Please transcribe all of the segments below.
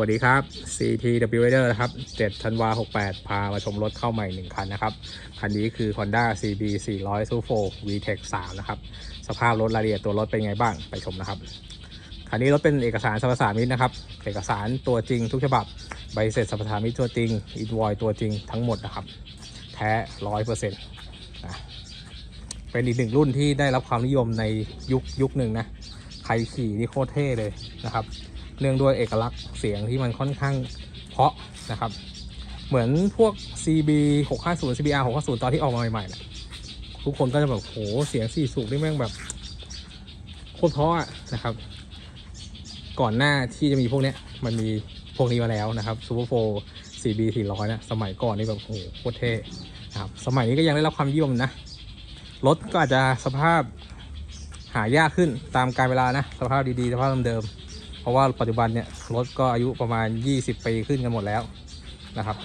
วัสดีครับ CTW Rider นะครับ 7 ธันวา 68 พามาชมรถเข้าใหม่ 1 คันนะครับ คันนี้คือ Honda CB 400 Super VTEC 3 นะครับ สภาพรถรายละเอียดตัวรถเป็นไงบ้าง ไปชมนะครับ คันนี้รถเป็นเอกสารสรรพสามิตนะครับ เอกสารตัวจริงทุกฉบับ ใบเสร็จสรรพสามิตตัวจริง อินวอยตัวจริงทั้งหมดนะครับ แท้ร้อยเปอร์เซ็นต์นะเป็นอีกหนึ่งรุ่นที่ได้รับความนิยมในยุคยุคหนึ่งนะ ใครขี่นี่โคตรเท่เลยนะครับ เนื่องด้วยเอกลักษณ์เสียงที่มันค่อนข้างเพาะนะครับ เหมือนพวก CB 650 CBR 650ตอนที่ออกมาใหม่ๆนะทุกคนก็จะแบบโหเสียงสี่สูบนี่แม่งแบบโคตรเพาะนะครับ ก่อนหน้าที่จะมีพวกเนี้ยมันมีพวกนี้มาแล้วนะครับ Super 4 CB 400นะสมัยก่อนนี่แบบโหโคตรเท่นะครับสมัยนี้ก็ยังได้รับความนิยมนะรถก็อาจจะสภาพหายากขึ้นตามกาลเวลานะ สภาพดีๆ สภาพเดิมๆ เพราะว่าปัจจุบันเนี่ยรถก็อายุประมาณ 20 ปีขึ้นกันหมดแล้วนะครับ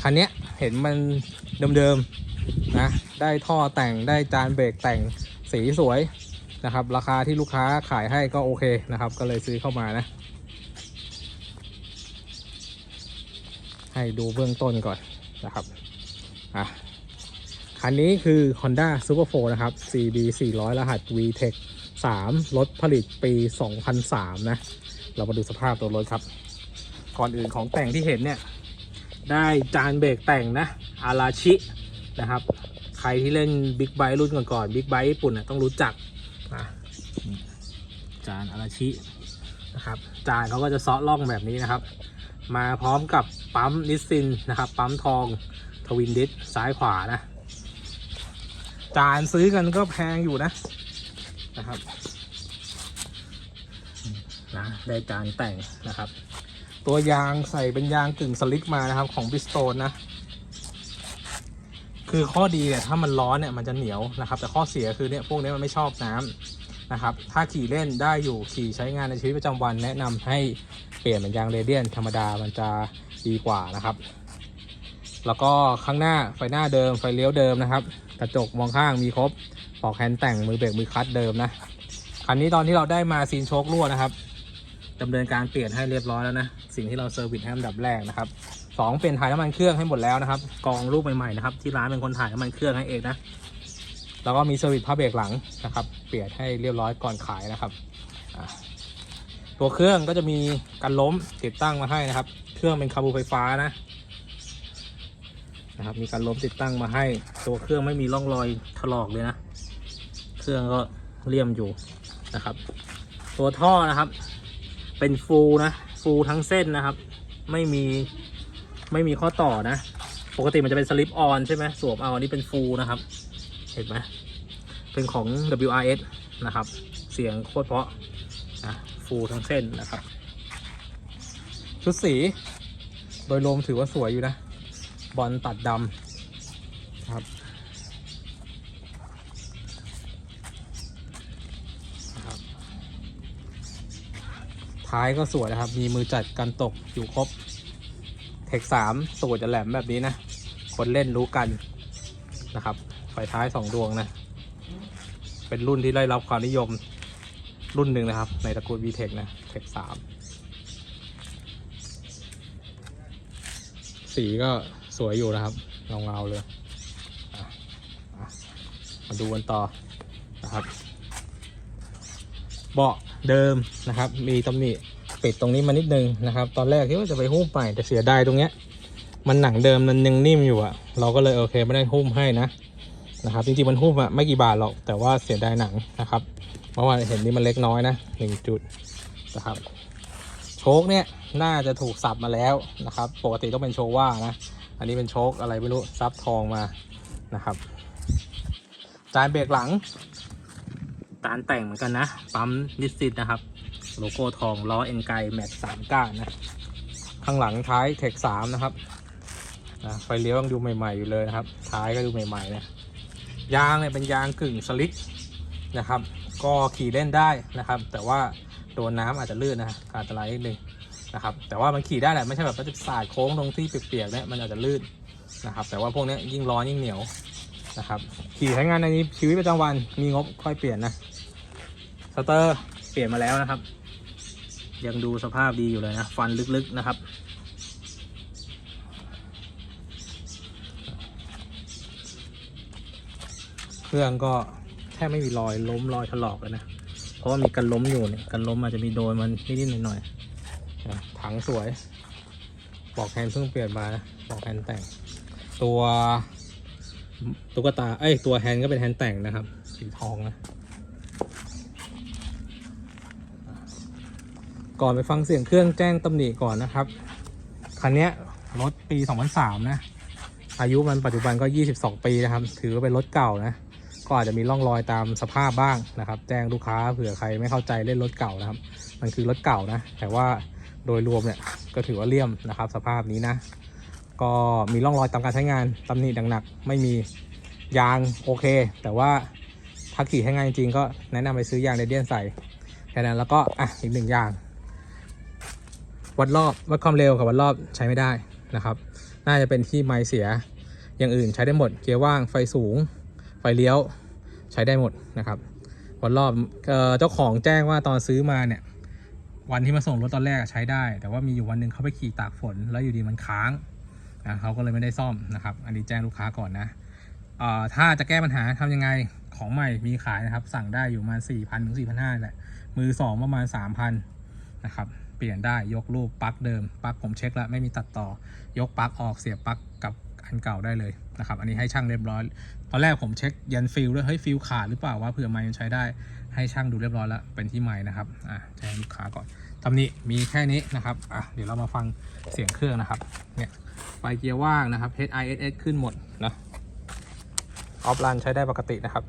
คันนี้เห็นมันเดิมๆนะ ได้ท่อแต่งได้จานเบรกแต่งสีสวยนะครับ ราคาที่ลูกค้าขายให้ก็โอเคนะครับ ก็เลยซื้อเข้ามานะ ให้ดูเบื้องต้นก่อนนะครับอะคันนี้คือ Honda Super 4 นะครับ CB 400 รหัส VTEC 3 รถผลิตปี 2003 นะ เรามาดูสภาพตัวรถครับ ก่อนอื่นของแต่งที่เห็นเนี่ย ได้จานเบรกแต่งนะ อาราชิ นะครับ ใครที่เล่นบิ๊กไบค์รุ่นก่อนๆบิ๊กไบค์ญี่ปุ่นนะต้องรู้จักอะจานอาราชินะครับ จานเขาก็จะซาะล่องแบบนี้นะครับ มาพร้อมกับปั๊มนิสซินนะครับ ปั๊มทองทวินดิสซ้ายขวานะ จานซื้อกันก็แพงอยู่นะ นะครับนะได้จานแต่งนะครับ ตัวยางใส่เป็นยางกึ่งสลิกมานะครับ ของบิสโตนนะ คือข้อดีเนี่ยถ้ามันร้อนเนี่ยมันจะเหนียวนะครับ แต่ข้อเสียคือเนี่ยพวกนี้มันไม่ชอบน้ำนะครับ ถ้าขี่เล่นได้อยู่ขี่ใช้งานในชีวิตประจำวันแนะนำให้เปลี่ยนเป็นยางเรเดียนธรรมดามันจะดีกว่านะครับ แล้วก็ข้างหน้าไฟหน้าเดิมไฟเลี้ยวเดิมนะครับ กระจกมองข้างมีครบปอกแฮนด์แต่งมือเบรกมือคลัตช์เดิมนะคันนี้ตอนที่เราได้มาซีนโชครั่วนะครับดำเนินการเปลี่ยนให้เรียบร้อยแล้วนะสิ่งที่เราเซอร์วิสให้อันดับแรกนะครับสองเปลี่ยนถ่ายน้ำมันเครื่องให้หมดแล้วนะครับกองรูปใหม่ๆนะครับที่ร้านเป็นคนถ่ายน้ำมันเครื่องให้เองนะแล้วก็มีเซอร์วิสผ้าเบรกหลังนะครับเปลี่ยนให้เรียบร้อยก่อนขายนะครับตัวเครื่องก็จะมีกันล้มติดตั้งมาให้นะครับ เครื่องเป็นคาบูไฟฟ้านะ นะครับ มีการล้มติดตั้งมาให้ ตัวเครื่องไม่มีร่องรอยถลอกเลยนะ เครื่องก็เลี่ยมอยู่นะครับ ตัวท่อนะครับ เป็นฟูลนะ ฟูลทั้งเส้นนะครับ ไม่มีไม่มีข้อต่อนะ ปกติมันจะเป็นสลิปออนใช่ไหมสวมเอาอันนี้เป็นฟูลนะครับ เห็นไหมเป็นของ WRS นะครับ เสียงโคตรเพราะนะฟูลทั้งเส้นนะครับ ชุดสี โดยรวมถือว่าสวยอยู่นะ บอลตัดดำครับนะครับท้ายก็สวยนะครับ มีมือจัดกันตกอยู่ครบ เทคสามสูตรจะแหลมแบบนี้นะ คนเล่นรู้กันนะครับไฟท้ายสองดวงนะ เป็นรุ่นที่ได้รับความนิยมรุ่นหนึ่งนะครับ ในตระกูล VTEC นะ เทคสามสีก็ สวยอยู่นะครับเงาเงาๆเลยมาดูกันต่อนะครับเบาะเดิมนะครับ มีตำหนิปิดตรงนี้มานิดนึงนะครับ ตอนแรกคิดว่าจะไปหุ้มใหม่แต่เสียดายตรงเนี้ย มันหนังเดิมมันยังนิ่มอยู่อะเราก็เลยโอเคไม่ได้หุ้มให้นะนะครับจริงๆมันหุ้มอะไม่กี่บาทหรอกแต่ว่าเสียดายหนังนะครับเพราะว่าเห็นนี่มันเล็กน้อยนะหนึ่งจุดนะครับโชคเนี่ยน่าจะถูกสับมาแล้วนะครับ ปกติต้องเป็นโชว่านะ อันนี้เป็นโชคอะไรไม่รู้ซับทองมานะครับจานเบรกหลังจานแต่งเหมือนกันนะ ปั๊มนิสซิตนะครับ โลโก้ทองล้อเอ็นไกแม็กสามก้านนะข้างหลังท้ายเทคสามนะครับนะไฟเลี้ยวยังดูใหม่ ๆ อยู่เลยนะครับ ท้ายก็ดูใหม่ๆนะยางเนี่ยเป็นยางกึ่งสลิกนะครับ ก็ขี่เล่นได้นะครับ แต่ว่าโดนน้ำอาจจะลื่นนะอันตรายนิดนึง นะครับแต่ว่ามันขี่ได้แหละไม่ใช่แบบว่าจะสายโค้งตรงที่เปียกๆเนี่ยมันอาจจะลื่นนะครับแต่ว่าพวกนี้ยยิ่งร้อนยิ่งเหนียวนะครับขี่ใช้งานในนี้ชีวิตประจำวันมีงบค่อยเปลี่ยนนะสเตอร์เปลี่ยนมาแล้วนะครับ ยังดูสภาพดีอยู่เลยนะฟันลึกๆนะครับเครื่องก็แทบไม่มีรอยล้มรอยถลอกเลยนะเพราะว่ามีกันล้มอยู่เนี่ยกันล้มอาจจะมีโดนมันนิดๆหน่อยๆ ถังสวยบอกแฮนด์เพิ่งเปลี่ยนมาบอกแฮนด์แต่ง ตัวตุ๊กตาเอ้ยตัวแฮนด์ก็เป็นแฮนด์แต่งนะครับ สีทองนะก่อนไปฟังเสียงเครื่องแจ้งตำหนิก่อนนะครับ คันนี้รถปี 2003 นะ อายุมันปัจจุบันก็ 22 ปีนะครับ ถือว่าเป็นรถเก่านะ ก็อาจจะมีร่องรอยตามสภาพบ้างนะครับ แจ้งลูกค้าเผื่อใครไม่เข้าใจเล่นรถเก่านะครับ มันคือรถเก่านะ แต่ว่า โดยรวมเนี่ยก็ถือว่าเลี่ยมนะครับ สภาพนี้นะ ก็มีร่องรอยตามการใช้งานตำหนิหนักๆไม่มียางโอเค แต่ว่าถ้าขี่ให้งานจริงก็แนะนำไปซื้อยางเรเดียนใส่แค่นั้นแล้วก็อะอีกหนึ่งอย่าง วัดรอบวัดความเร็วกับวัดรอบใช้ไม่ได้นะครับ น่าจะเป็นที่ไม้เสียอย่างอื่นใช้ได้หมดเกียร์ว่างไฟสูง ไฟเลี้ยวใช้ได้หมดนะครับวัดรอบเออเจ้าของแจ้งว่าตอนซื้อมาเนี่ย วันที่มาส่งรถตอนแรกใช้ได้ แต่ว่ามีอยู่วันหนึ่งเขาไปขี่ตากฝน แล้วอยู่ดีมันค้างนะเขาก็เลยไม่ได้ซ่อมนะครับ อันนี้แจ้งลูกค้าก่อนนะเอ่อถ้าจะแก้ปัญหาทำยังไงของใหม่มีขายนะครับ สั่งได้อยู่ประมา4 0 0 0ถึง4,500แหละมือสองประมาณ 3,000นะครับเปลี่ยนได้ยกรูปปลั๊กเดิมปลั๊กผมเช็คแล้วไม่มีตัดต่อ ยกปลั๊กออกเสียบปลั๊กกับอันเก่าได้เลยนะครับ อันนี้ให้ช่างเรียบร้อย ตอนแรกผมเช็คยันฟิลด้วยเฮ้ยฟิลขาดหรือเปล่าว่าเผื่อไม้มันใช้ได้ ให้ช่างดูเรียบร้อยแล้วเป็นที่ไม้นะครับอะแจ้งลูกค้าก่อนตำหนิมีแค่นี้นะครับอะเดี๋ยวเรามาฟังเสียงเครื่องนะครับเนี่ยไฟเกียร์ว่างนะครับ HISS ขึ้นหมดนะออฟลันใช้ได้ปกตินะครับ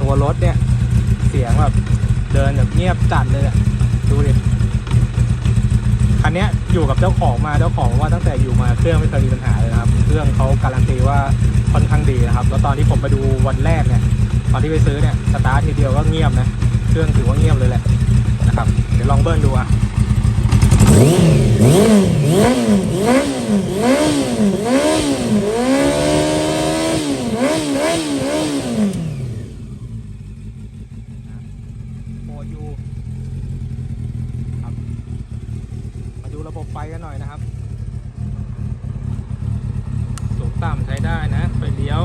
ตัวรถเนี่ย เสียงแบบเดินแบบเงียบจัดเลยอะดูดิคันนี้อยู่กับเจ้าของมาเจ้าของว่าตั้งแต่อยู่มาเครื่องไม่เคยมีปัญหาเลยนะครับ เครื่องเขาการันตีว่าค่อนข้างดีนะครับ แล้วตอนที่ผมไปดูวันแรกเนี่ยตอนที่ไปซื้อเนี่ยสตาร์ททีเดียวก็เงียบนะเครื่องถือว่าเงียบเลยแหละนะครับ เดี๋ยวลองเบิ้ลดูอะ โอยูครับมาดู ระบบไฟกันหน่อยนะครับ สูงต่ำใช้ได้นะ ไปเลี้ยว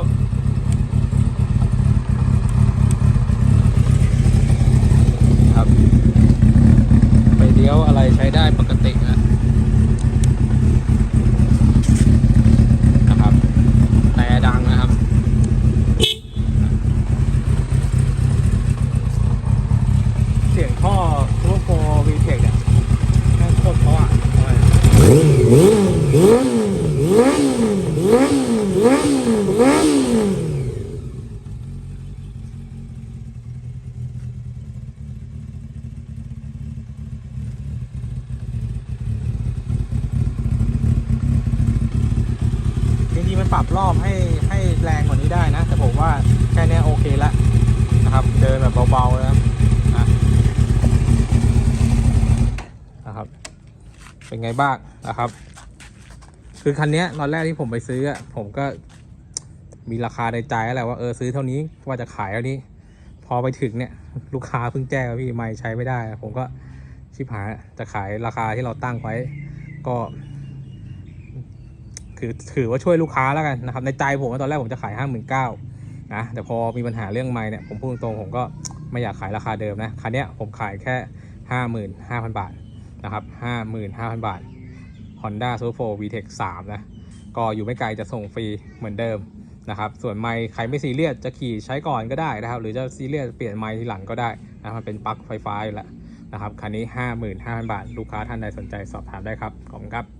ครับ ไปเลี้ยวอะไรใช้ได้ปกตินะนะครับ แต่ดังนะครับ เสียงท่อซูเปอร์โฟวีเทคเนี่ยแม่งโคตรเพราะอะทำไมจริงๆมันปรับรอบให้ให้แรงกว่านี้ได้นะ แต่ผมว่าแค่เนี้ยโอเคแล้วนะครับ เดินแบบเบาๆนะครับนะนะครับ เป็นไงบ้างนะครับ คือคันเนี้ยตอนแรกที่ผมไปซื้ออะผมก็มีราคาในใจแล้วแหละว่าเออซื้อเท่านี้ว่าจะขายเท่านี้ พอไปถึงเนี่ย ลูกค้าเพิ่งแจ้งว่าพี่ไม่ใช้ไม่ได้ ผมก็ชิบหายจะขายราคาที่เราตั้งไว้ ก็คือถือว่าช่วยลูกค้าแล้วกันนะครับ ในใจผมว่าตอนแรกผมจะขายห้าหมื่นเก้า นะแต่พอมีปัญหาเรื่องไม้เนี่ยผมพูดตรงๆผมก็ไม่อยากขายราคาเดิมนะคันนี้ผมขายแค่ห้าหมื่นห้าพันบาทนะครับห้าหมื่นห้าพันบาท Honda s u p e r VTEC 3นะก็อยู่ไม่ไกลจะส่งฟรีเหมือนเดิมนะครับส่วนไมค์ใครไม่ซีเรียสจะขี่ใช้ก่อนก็ได้นะครับ หรือจะซีเรียสเปลี่ยนไมค์ทีหลังก็ได้นะครับมันเป็นปลั๊กไฟฟ้าอยู่แล้วนะครับคันนี้ 55,000 บาท ลูกค้าท่านใดสนใจสอบถามได้ครับขอบคุณครับ